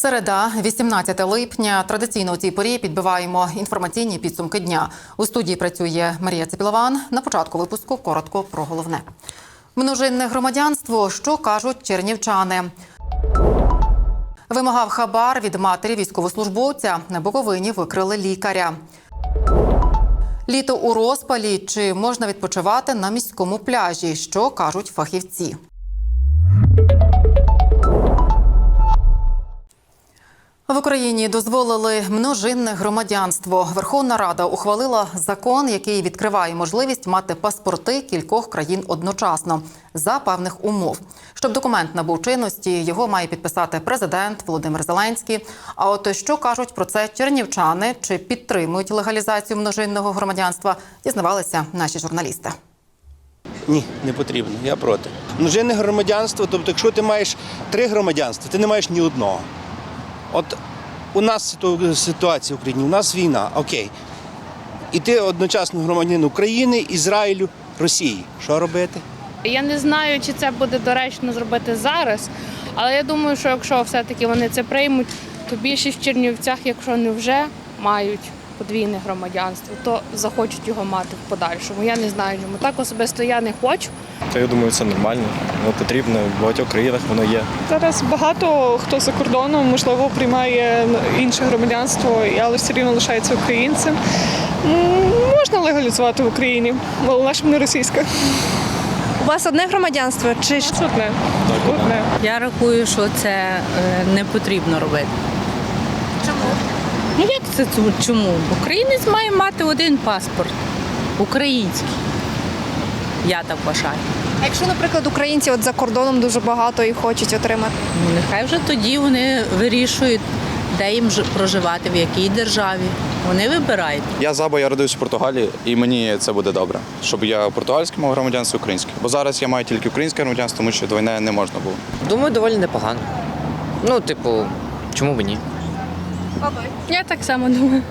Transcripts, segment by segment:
Середа, 18 липня. Традиційно у цій порі підбиваємо інформаційні підсумки дня. У студії працює Марія Цепілован. На початку випуску коротко про головне. Множинне громадянство, що кажуть чернівчани. Вимагав хабар від матері військовослужбовця. На Буковині викрили лікаря. Літо у розпалі чи можна відпочивати на міському пляжі? Що кажуть фахівці? В Україні дозволили множинне громадянство. Верховна Рада ухвалила закон, який відкриває можливість мати паспорти кількох країн одночасно за певних умов. Щоб документ набув чинності, його має підписати президент Володимир Зеленський. А от що кажуть про це чернівчани чи підтримують легалізацію множинного громадянства, дізнавалися наші журналісти. Ні, не потрібно. Я проти. Множинне громадянство, тобто, якщо ти маєш три громадянства, ти не маєш ні одного. От у нас ситуація в Україні, у нас війна, окей. І ти одночасно громадянин України, Ізраїлю, Росії. Що робити? Я не знаю, чи це буде доречно зробити зараз, але я думаю, що якщо все-таки вони це приймуть, то більшість в Чернівцях, якщо не вже мають подвійне громадянство, то захочуть його мати в подальшому. Я не знаю, чому так особисто я не хочу. То я думаю, це нормально. Воно потрібно. В багатьох країнах воно є. Зараз багато хто за кордоном, можливо, приймає інше громадянство, але все рівно лишається українцем. Можна легалізувати в Україні, але щоб не російське. У вас одне громадянство чи ж? Одне. Одне. Я рахую, що це е, не потрібно робити. Ну як це чому? Українець має мати один паспорт український. Я так вважаю. А якщо, наприклад, українці от за кордоном дуже багато і хочуть отримати? Ну нехай вже тоді вони вирішують, де їм проживати, в якій державі. Вони вибирають. Я за, бо я родився в Португалії, і мені це буде добре, щоб я португальське мав громадянство українське. Бо зараз я маю тільки українське громадянство, тому що до війни не можна було. Думаю, доволі непогано. Ну, типу, чому б ні? Я так само думаю.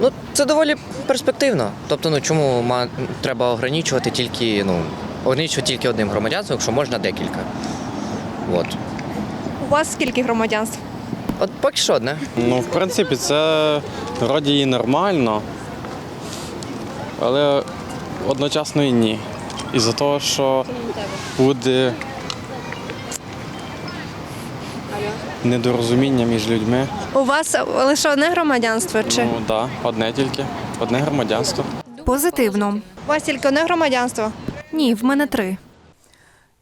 Ну, це доволі перспективно. Тобто, ну чому ма... треба ограничувати тільки, ну, ограничувати тільки одним громадянством, якщо можна декілька. От. У вас скільки громадянств? От поки що одне. Ну, в принципі, це вроді і нормально, але одночасно і ні. Із-за того, що буде недорозуміння між людьми. У вас лише одне громадянство чи Ну так, да, одне тільки, одне громадянство. Позитивно. у вас тільки одне громадянство? Ні, в мене три.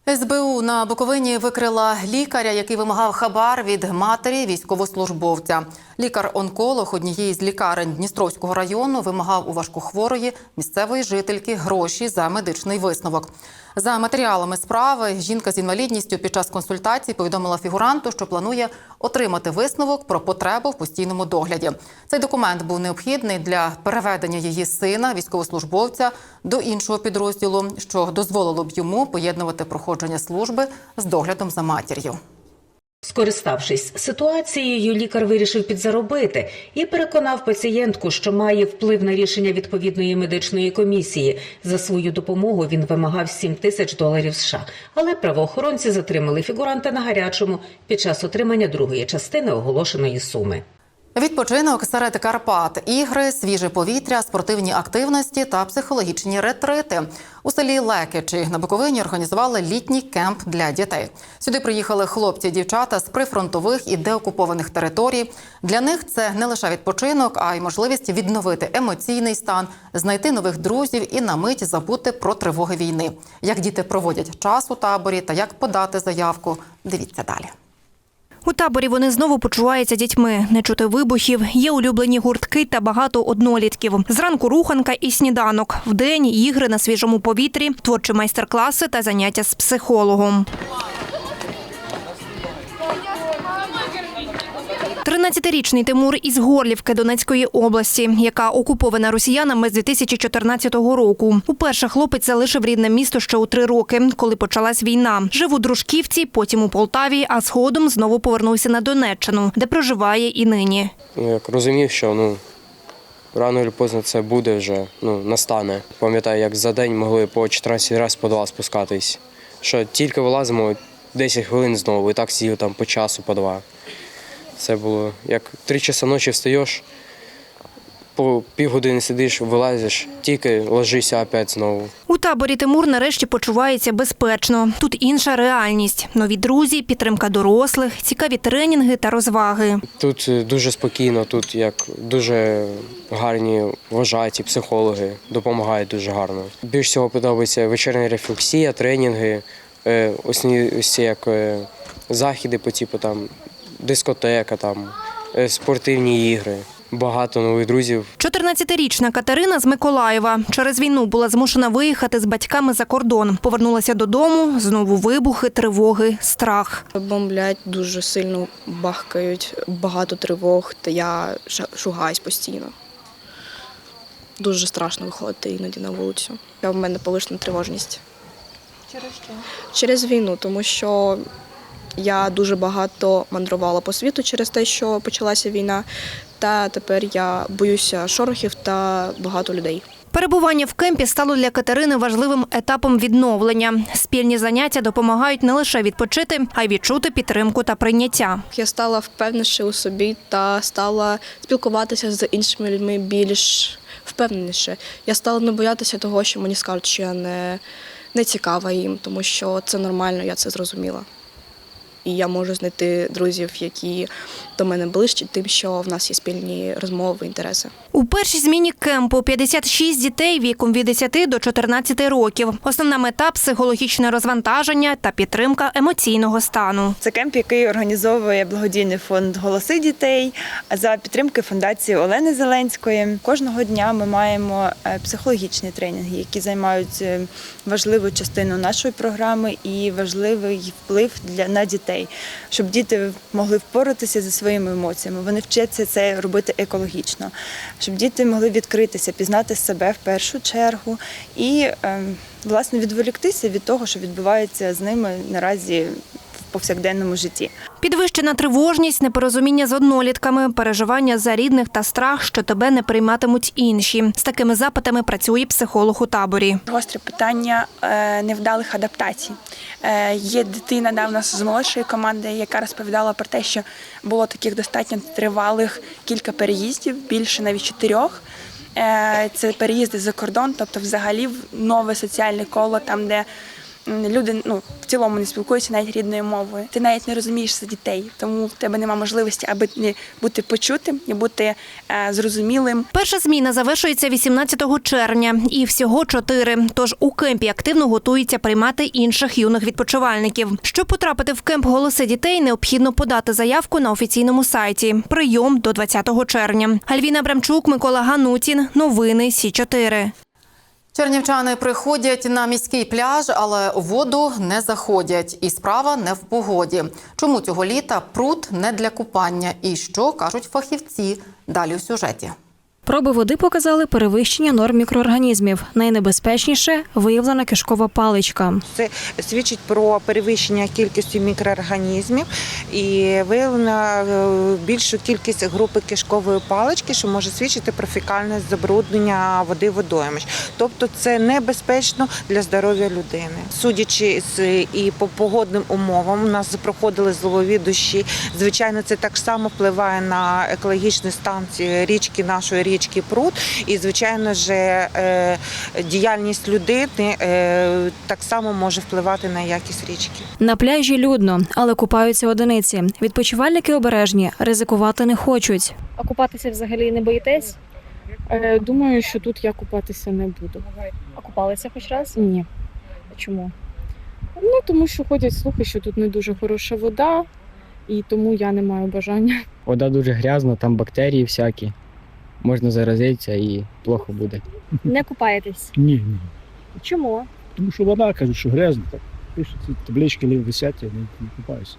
СБУ на Буковині викрила лікаря, який вимагав хабар від матері військовослужбовця. Лікар-онколог однієї з лікарень Дністровського району вимагав у важкохворої місцевої жительки гроші за медичний висновок. За матеріалами справи жінка з інвалідністю під час консультації повідомила фігуранту, що планує отримати висновок про потребу в постійному догляді. Цей документ був необхідний для переведення її сина, військовослужбовця, до іншого підрозділу, що дозволило б йому поєднувати проходження служби з доглядом за матір'ю. Скориставшись ситуацією, лікар вирішив підзаробити і переконав пацієнтку, що має вплив на рішення відповідної медичної комісії. За свою допомогу він вимагав 7 тисяч доларів США. Але правоохоронці затримали фігуранта на гарячому під час отримання другої частини оголошеної суми. Відпочинок серед Карпат, ігри, свіже повітря, спортивні активності та психологічні ретрити. У селі Лекичі на Буковині організували літній кемп для дітей. Сюди приїхали хлопці, дівчата з прифронтових і деокупованих територій. Для них це не лише відпочинок, а й можливість відновити емоційний стан, знайти нових друзів і на мить забути про тривоги війни. Як діти проводять час у таборі та як подати заявку. Дивіться далі. У таборі вони знову почуваються дітьми. Не чути вибухів, є улюблені гуртки та багато однолітків. Зранку руханка і сніданок. Вдень ігри на свіжому повітрі, творчі майстер-класи та заняття з психологом. 13-річний Тимур із Горлівки Донецької області, яка окупована росіянами з 2014 року. Уперше хлопець залишив рідне місто ще у три роки, коли почалась війна. Жив у Дружківці, потім у Полтаві, а згодом знову повернувся на Донеччину, де проживає і нині. Ну, як розумів, що ну, рано чи пізно це буде вже, ну, настане. Пам'ятаю, як за день могли по 14 разів по два спускатись. Що тільки вилазимо 10 хвилин знову, і так сидів там по часу, по два. Це було як три часа ночі встаєш, по півгодини сидиш, вилазиш, тільки ложишся опять знову. У таборі Тимур нарешті почувається безпечно. Тут інша реальність: нові друзі, підтримка дорослих, цікаві тренінги та розваги. Тут е, дуже спокійно, тут як дуже гарні вважаті психологи, допомагають дуже гарно. Більш всього подобається вечірня рефлексія, тренінги, е, ось як е, заходи по типу там дискотека, там е, спортивні ігри. Багато нових друзів. 14-річна Катерина з Миколаєва через війну була змушена виїхати з батьками за кордон. Повернулася додому. Знову вибухи, тривоги, страх. Бомблять дуже сильно бахкають, багато тривог, та я ша- шугаюсь постійно. Дуже страшно виходити іноді на вулицю. Я в мене повишена тривожність. Через що? Через війну, тому що я дуже багато мандрувала по світу через те, що почалася війна. Та тепер я боюся шорохів та багато людей. Перебування в кемпі стало для Катерини важливим етапом відновлення. Спільні заняття допомагають не лише відпочити, а й відчути підтримку та прийняття. Я стала впевненіше у собі та стала спілкуватися з іншими людьми більш впевненіше. Я стала не боятися того, що мені скажуть, що я не, не цікава їм, тому що це нормально, я це зрозуміла. І я можу знайти друзів, які до мене ближчі, тим, що в нас є спільні розмови, інтереси. У першій зміні кемпу 56 дітей віком від 10 до 14 років. Основна мета психологічне розвантаження та підтримка емоційного стану. Це кемп, який організовує благодійний фонд Голоси дітей за підтримки фундації Олени Зеленської. Кожного дня ми маємо е, психологічні тренінги, які займають е, важливу частину нашої програми і важливий вплив для на дітей, щоб діти могли впоратися зі своїми емоціями. Вони вчаться це робити екологічно, щоб діти могли відкритися, пізнати себе в першу чергу і е, власне відволіктися від того, що відбувається з ними наразі повсякденному житті. Підвищена тривожність, непорозуміння з однолітками, переживання за рідних та страх, що тебе не прийматимуть інші. З такими запитами працює психолог у таборі. Гостре питання е, невдалих адаптацій. Е, Є дитина да, в нас з молодшої команди, яка розповідала про те, що було таких достатньо тривалих кілька переїздів, більше навіть чотирьох. Е, Це переїзди за кордон, тобто взагалі в нове соціальне коло, там де люди ну, в цілому не спілкуються навіть рідною мовою. Ти навіть не розумієшся дітей, тому в тебе немає можливості, аби не бути почутим і бути е, зрозумілим. Перша зміна завершується 18 червня і всього чотири. Тож у кемпі активно готуються приймати інших юних відпочивальників. Щоб потрапити в кемп голоси дітей, необхідно подати заявку на офіційному сайті. Прийом до 20 червня. Альвіна Брамчук, Микола Ганутін. Новини Сі 4 Чернівчани приходять на міський пляж, але воду не заходять. І справа не в погоді. Чому цього літа пруд не для купання? І що кажуть фахівці? Далі у сюжеті. Проби води показали перевищення норм мікроорганізмів. Найнебезпечніше виявлена кишкова паличка. Це свідчить про перевищення кількості мікроорганізмів і виявлена е, більшу кількість групи кишкової палички, що може свідчити про фекальне забруднення води водоймищ. Тобто це небезпечно для здоров'я людини. Судячи з і по погодним умовам, у нас проходили зловові дощі. Звичайно, це так само впливає на екологічний стан річки, нашої річки Пруд. І звичайно ж, е, діяльність людини е, так само може впливати на якість річки. На пляжі людно, але купаються одиниці. Відпочивальники обережні, ризикувати не хочуть. А купатися взагалі не боїтесь? Е, Думаю, що тут я купатися не буду. А купалися хоч раз? Ні. А Чому? Ну тому що ходять слухи, що тут не дуже хороша вода, і тому я не маю бажання. Вода дуже грязна, там бактерії всякі. Можна заразитися і плохо буде. Не купаєтесь? Ні, ні. Чому? Тому що вода, кажуть, що грязна, так пишуть ці таблички лів висять, я не, не купаюся.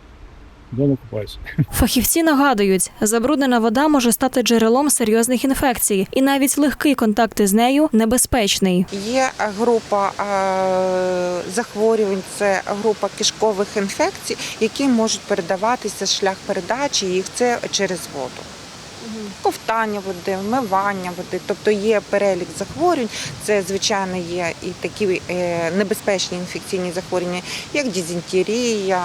Вдома купаюся. Фахівці нагадують, забруднена вода може стати джерелом серйозних інфекцій, і навіть легкий контакт із нею небезпечний. Є група е, захворювань, це група кишкових інфекцій, які можуть передаватися шлях передачі їх це через воду. Ковтання води, вмивання води. Тобто є перелік захворювань. Це звичайно є і такі е, небезпечні інфекційні захворювання, як дизентерія,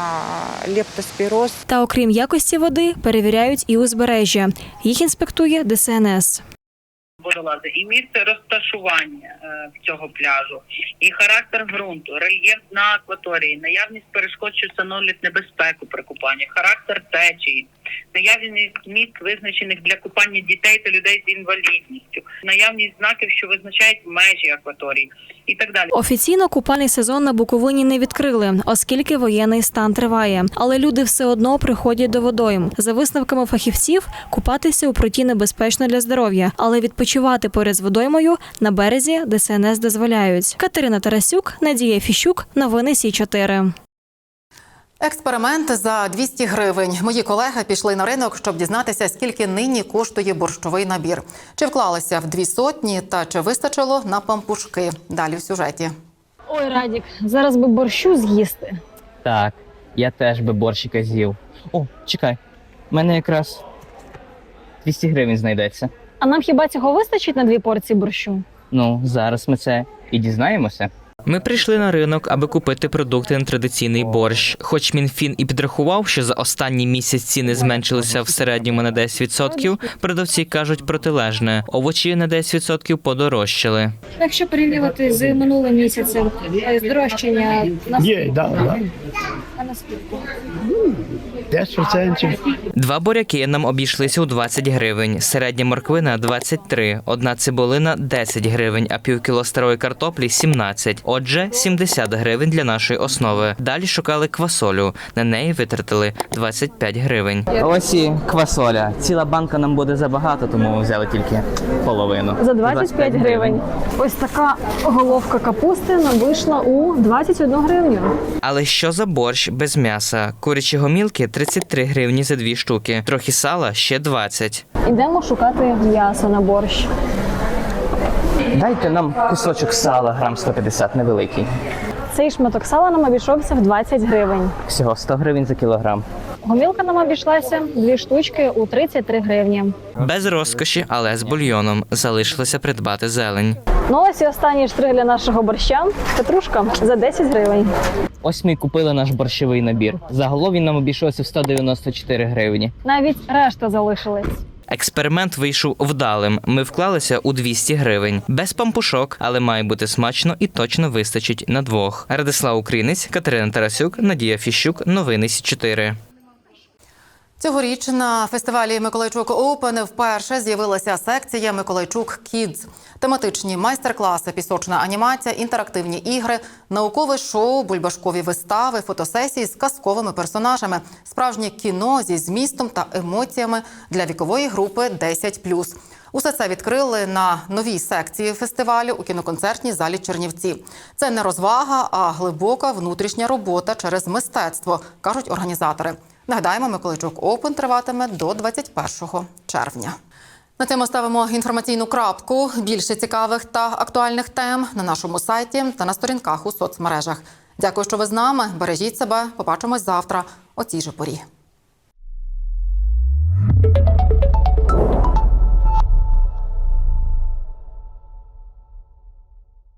лептоспіроз. Та окрім якості води, перевіряють і узбережжя. Їх інспектує ДСНС. водолази, і місце розташування е, цього пляжу, і характер ґрунту, рельєф на акваторії, наявність перешкод, що становлять небезпеку при купанні, характер течії, наявність місць, визначених для купання дітей та людей з інвалідністю, наявність знаків, що визначають межі акваторії, і так далі. Офіційно купальний сезон на Буковині не відкрили, оскільки воєнний стан триває. Але люди все одно приходять до водойм. За висновками фахівців, купатися у проті небезпечно для здоров'я, але відпочивати поряд з водоймою на березі ДСНС дозволяють. Катерина Тарасюк, Надія Фіщук, новини Сі 4 Експеримент за 200 гривень. Мої колеги пішли на ринок, щоб дізнатися, скільки нині коштує борщовий набір. Чи вклалися в дві сотні та чи вистачило на пампушки? Далі в сюжеті. Ой, Радік, зараз би борщу з'їсти. Так, я теж би борщика з'їв. О, чекай, в мене якраз 200 гривень знайдеться. А нам хіба цього вистачить на дві порції борщу? Ну, зараз ми це і дізнаємося. Ми прийшли на ринок, аби купити продукти на традиційний борщ. Хоч Мінфін і підрахував, що за останній місяць ціни зменшилися в середньому на 10%, продавці кажуть протилежне. Овочі на 10% подорожчали. Якщо порівнювати з минулим місяцем, здорожчання на Є, да, да. а на скільки? 10%. Два буряки нам обійшлися у 20 гривень, середня морквина 23, одна цибулина 10 гривень, а півкіло старої картоплі 17. Отже, 70 гривень для нашої основи. Далі шукали квасолю. На неї витратили 25 гривень. Ось і квасоля. Ціла банка нам буде забагато, тому взяли тільки половину. За 25 гривень. Ось така головка капусти нам вийшла у 21 гривню. Але що за борщ без м'яса? Курячі гомілки 33 гривні за дві штуки, трохи сала ще 20. Ідемо шукати м'ясо на борщ. Дайте нам кусочок сала, грам 150, невеликий. Цей шматок сала нам обійшовся в 20 гривень. Всього 100 гривень за кілограм. Гомілка нам обійшлася дві штучки у 33 гривні. Без розкоші, але з бульйоном залишилося придбати зелень. Ну ось і останній штрих для нашого борща. Петрушка за 10 гривень. Ось ми і купили наш борщовий набір. Загалом він нам обійшовся в 194 гривні. Навіть решта залишилась. Експеримент вийшов вдалим. Ми вклалися у 200 гривень. Без пампушок, але має бути смачно і точно вистачить на двох. Радислав Українець, Катерина Тарасюк, Надія Фіщук. Новини Сі 4 Цьогоріч на фестивалі Миколайчук Оупен вперше з'явилася секція Миколайчук Кідз. Тематичні майстер-класи, пісочна анімація, інтерактивні ігри, наукове шоу, бульбашкові вистави, фотосесії з казковими персонажами, справжнє кіно зі змістом та емоціями для вікової групи 10+. Усе це відкрили на новій секції фестивалю у кіноконцертній залі Чернівці. Це не розвага, а глибока внутрішня робота через мистецтво, кажуть організатори. Нагадаємо, Миколайчук Оупен триватиме до 21 червня. На цьому ставимо інформаційну крапку. Більше цікавих та актуальних тем на нашому сайті та на сторінках у соцмережах. Дякую, що ви з нами. Бережіть себе. Побачимось завтра о цій же порі.